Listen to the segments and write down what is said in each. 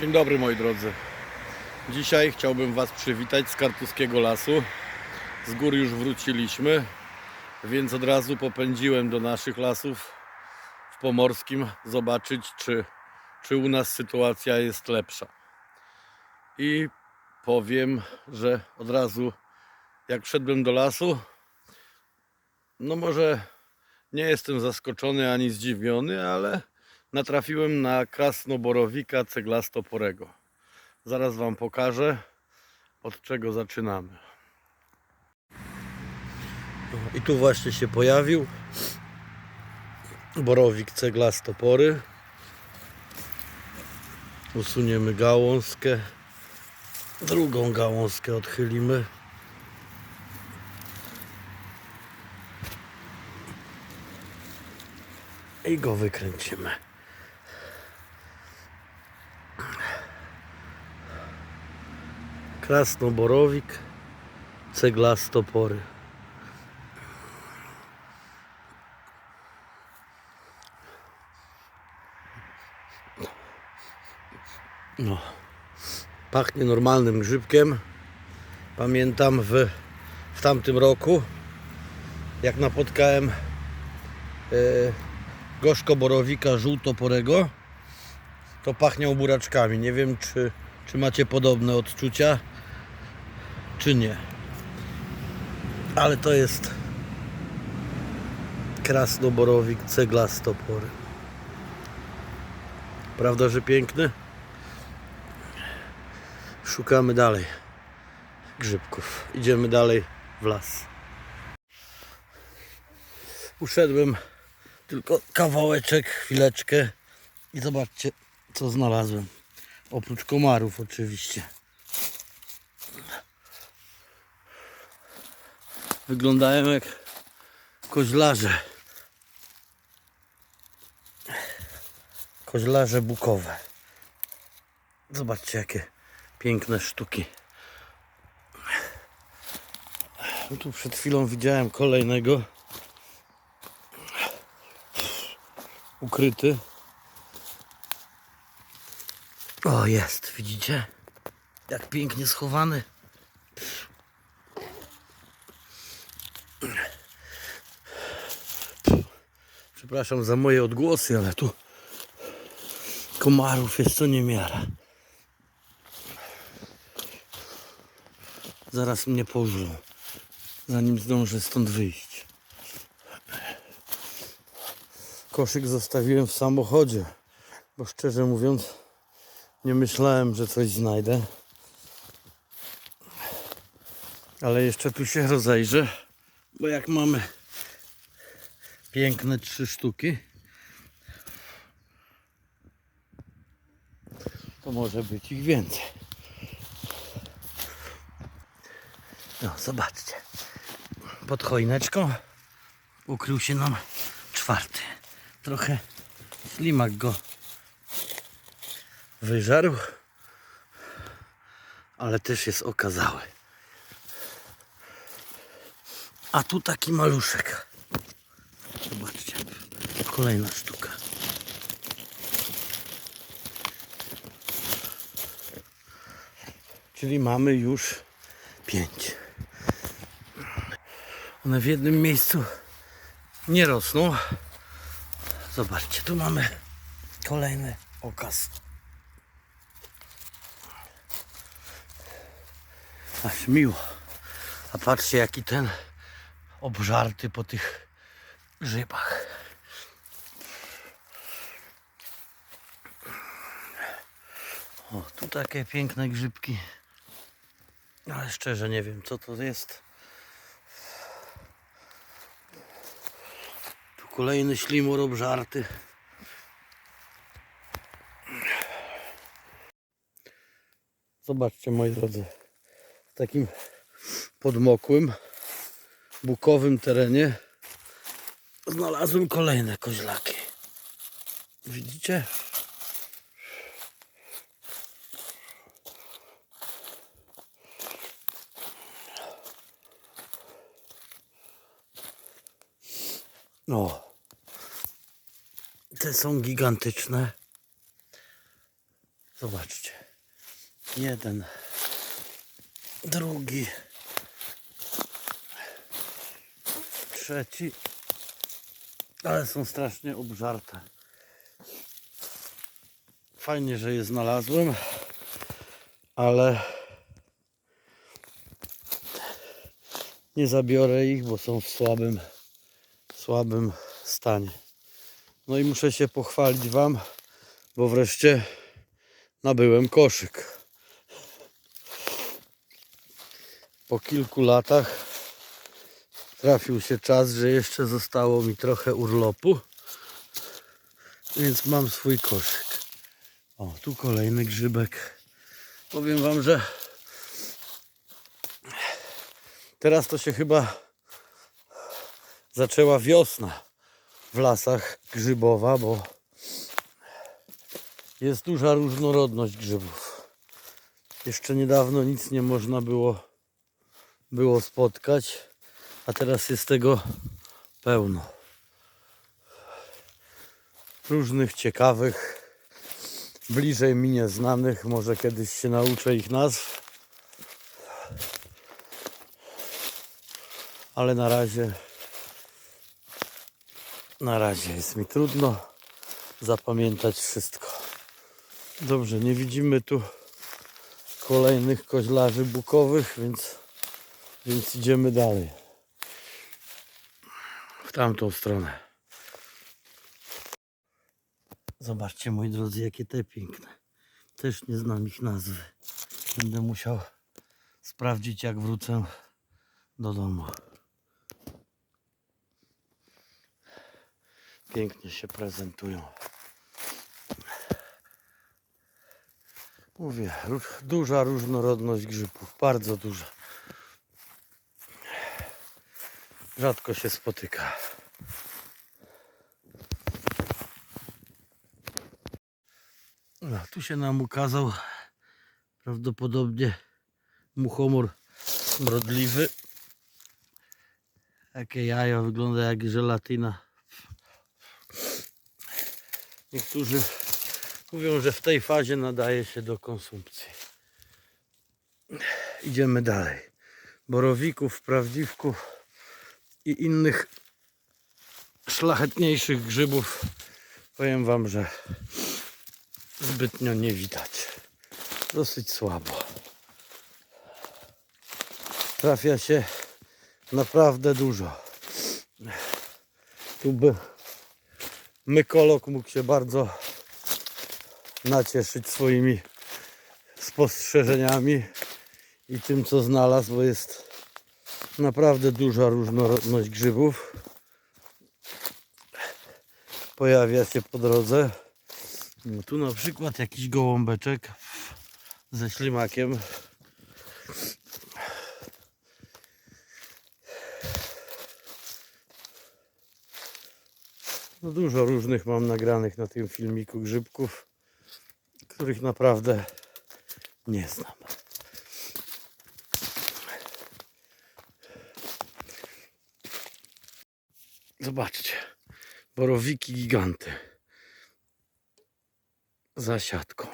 Dzień dobry moi drodzy. Dzisiaj chciałbym Was przywitać z Kartuskiego Lasu. Z gór już wróciliśmy, więc od razu popędziłem do naszych lasów w Pomorskim zobaczyć, czy, czy u nas sytuacja jest lepsza. I powiem, że od razu jak wszedłem do lasu, no może nie jestem zaskoczony ani zdziwiony, ale natrafiłem na krasnoborowika ceglastoporego. Zaraz Wam pokażę, od czego zaczynamy. I tu właśnie się pojawił borowik ceglastopory. Usuniemy gałązkę, drugą gałązkę odchylimy. I go wykręcimy. Krasnoborowik, ceglastopory. No. Pachnie normalnym grzybkiem. Pamiętam w, w tamtym roku, jak napotkałem borowika żółtoporego, to pachniał buraczkami. Nie wiem, czy, czy macie podobne odczucia, czy nie. Ale to jest krasnoborowik ceglastopory. Prawda, że piękny? Szukamy dalej grzybków. Idziemy dalej w las. Uszedłem tylko kawałeczek, chwileczkę i zobaczcie co znalazłem. Oprócz komarów oczywiście. Wyglądają jak koźlarze. Koźlarze bukowe. Zobaczcie jakie piękne sztuki. No tu przed chwilą widziałem kolejnego ukryty. O, jest, widzicie? Jak pięknie schowany. Przepraszam za moje odgłosy, ale tu komarów jest co niemiara. Zaraz mnie pożrą, zanim zdążę stąd wyjść. Koszyk zostawiłem w samochodzie, bo szczerze mówiąc nie myślałem, że coś znajdę. Ale jeszcze tu się rozejrzę, bo jak mamy piękne trzy sztuki, to może być ich więcej. No, zobaczcie. Pod choineczką ukrył się nam czwarty. Trochę ślimak go wyżarł, ale też jest okazały. A tu taki maluszek. Kolejna sztuka. Czyli mamy już pięć. One w jednym miejscu nie rosną. Zobaczcie, tu mamy kolejny okaz. Aż miło. A patrzcie jaki ten obżarty po tych grzybach. O, tu takie piękne grzybki. Ale szczerze nie wiem co to jest. Tu kolejny ślimur obżarty. Zobaczcie moi drodzy. W takim podmokłym, bukowym terenie znalazłem kolejne koźlaki. Widzicie? O. Te są gigantyczne. Zobaczcie. Jeden, drugi, trzeci. Ale są strasznie obżarte. Fajnie, że je znalazłem, ale nie zabiorę ich, bo są w słabym, słabym stanie. No i muszę się pochwalić Wam, bo wreszcie nabyłem koszyk. Po kilku latach trafił się czas, że jeszcze zostało mi trochę urlopu, więc mam swój koszyk. O, tu kolejny grzybek. Powiem Wam, że teraz to się chyba zaczęła wiosna w lasach grzybowa, bo jest duża różnorodność grzybów. Jeszcze niedawno nic nie można było, było spotkać, a teraz jest tego pełno. Różnych ciekawych, bliżej mi nieznanych, może kiedyś się nauczę ich nazw. Ale na razie na razie jest mi trudno zapamiętać wszystko. Dobrze, nie widzimy tu kolejnych koźlarzy bukowych, więc, więc idziemy dalej. W tamtą stronę. Zobaczcie moi drodzy, jakie te piękne. Też nie znam ich nazwy. Będę musiał sprawdzić jak wrócę do domu. Pięknie się prezentują. Mówię, duża różnorodność grzybów, bardzo duża. Rzadko się spotyka. No, tu się nam ukazał prawdopodobnie muchomor mrodliwy. Jakie jajo wygląda jak żelatyna. Niektórzy mówią, że w tej fazie nadaje się do konsumpcji. Idziemy dalej. Borowików, prawdziwków i innych szlachetniejszych grzybów powiem Wam, że zbytnio nie widać. Dosyć słabo. Trafia się naprawdę dużo. Tu by mykolog mógł się bardzo nacieszyć swoimi spostrzeżeniami i tym, co znalazł, bo jest naprawdę duża różnorodność grzybów. Pojawia się po drodze. No tu na przykład jakiś gołąbeczek ze ślimakiem. No dużo różnych mam nagranych na tym filmiku grzybków, których naprawdę nie znam. Zobaczcie, borowiki giganty za siatką.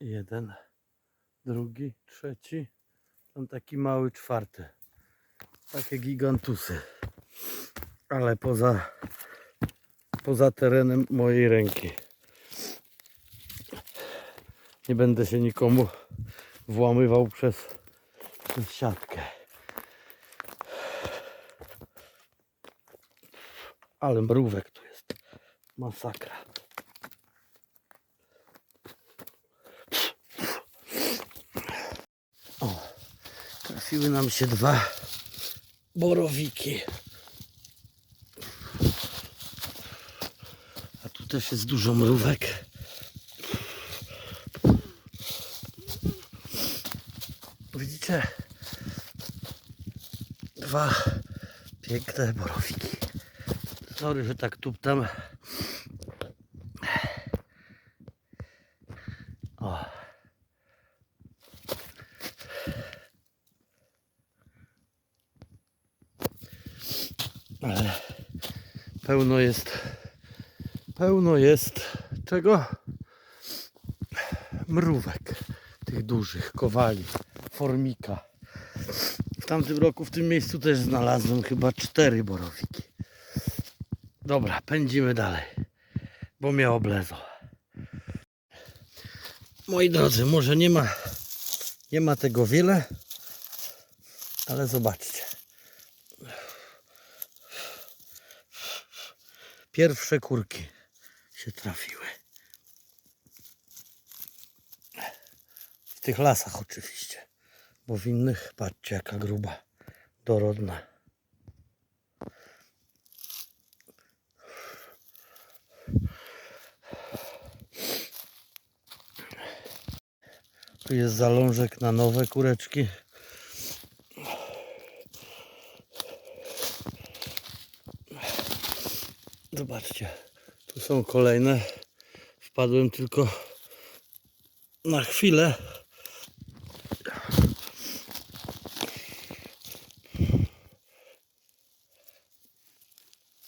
Jeden, drugi, trzeci, tam taki mały czwarty. Takie gigantusy. Ale poza, poza terenem mojej ręki. Nie będę się nikomu włamywał przez, przez siatkę. Ale mrówek tu jest. Masakra. O, trafiły nam się dwa borowiki. A tu też jest dużo mrówek. Widzicie? Dwa piękne borowiki. Sorry, że tak tuptam. O. Ale pełno jest, pełno jest czego? Mrówek, tych dużych, kowali, formika. W tamtym roku w tym miejscu też znalazłem chyba cztery borowiki. Dobra, pędzimy dalej, bo mnie oblezo. Moi drodzy, może nie ma, nie ma tego wiele, ale zobaczcie. Pierwsze kurki się trafiły. W tych lasach oczywiście, bo w innych, patrzcie jaka gruba, dorodna. Tu jest zalążek na nowe kureczki. Tu są kolejne. Wpadłem tylko na chwilę.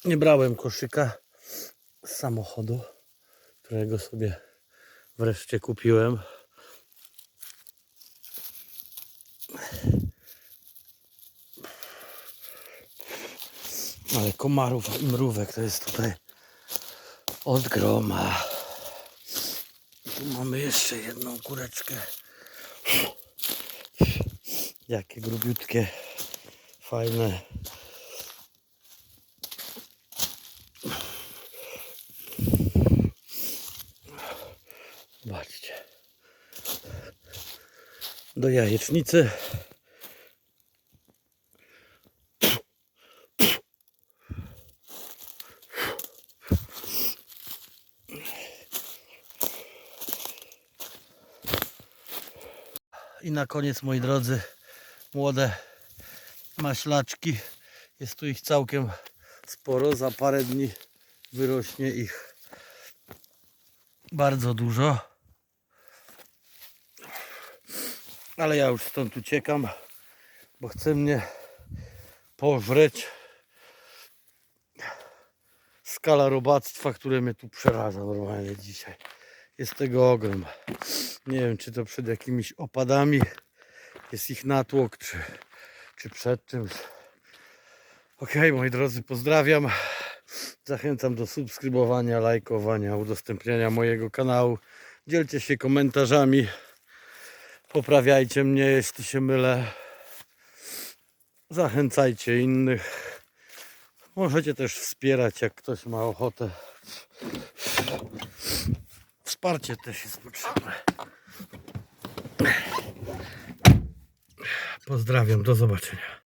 Nie brałem koszyka z samochodu, którego sobie wreszcie kupiłem. Ale komarów i mrówek to jest tutaj od groma. Tu mamy jeszcze jedną kureczkę. Jakie grubiutkie, fajne. Zobaczcie. Do jajecznicy. I na koniec, moi drodzy, młode maślaczki. Jest tu ich całkiem sporo. Za parę dni wyrośnie ich bardzo dużo. Ale ja już stąd uciekam, bo chce mnie pożreć skala robactwa, które mnie tu przeraża normalnie dzisiaj. Jest tego ogrom. Nie wiem, czy to przed jakimiś opadami jest ich natłok, czy, czy przed czymś. Ok, moi drodzy, pozdrawiam. Zachęcam do subskrybowania, lajkowania, udostępniania mojego kanału. Dzielcie się komentarzami. Poprawiajcie mnie, jeśli się mylę. Zachęcajcie innych. Możecie też wspierać, jak ktoś ma ochotę. Wsparcie też jest potrzebne. Pozdrawiam, do zobaczenia.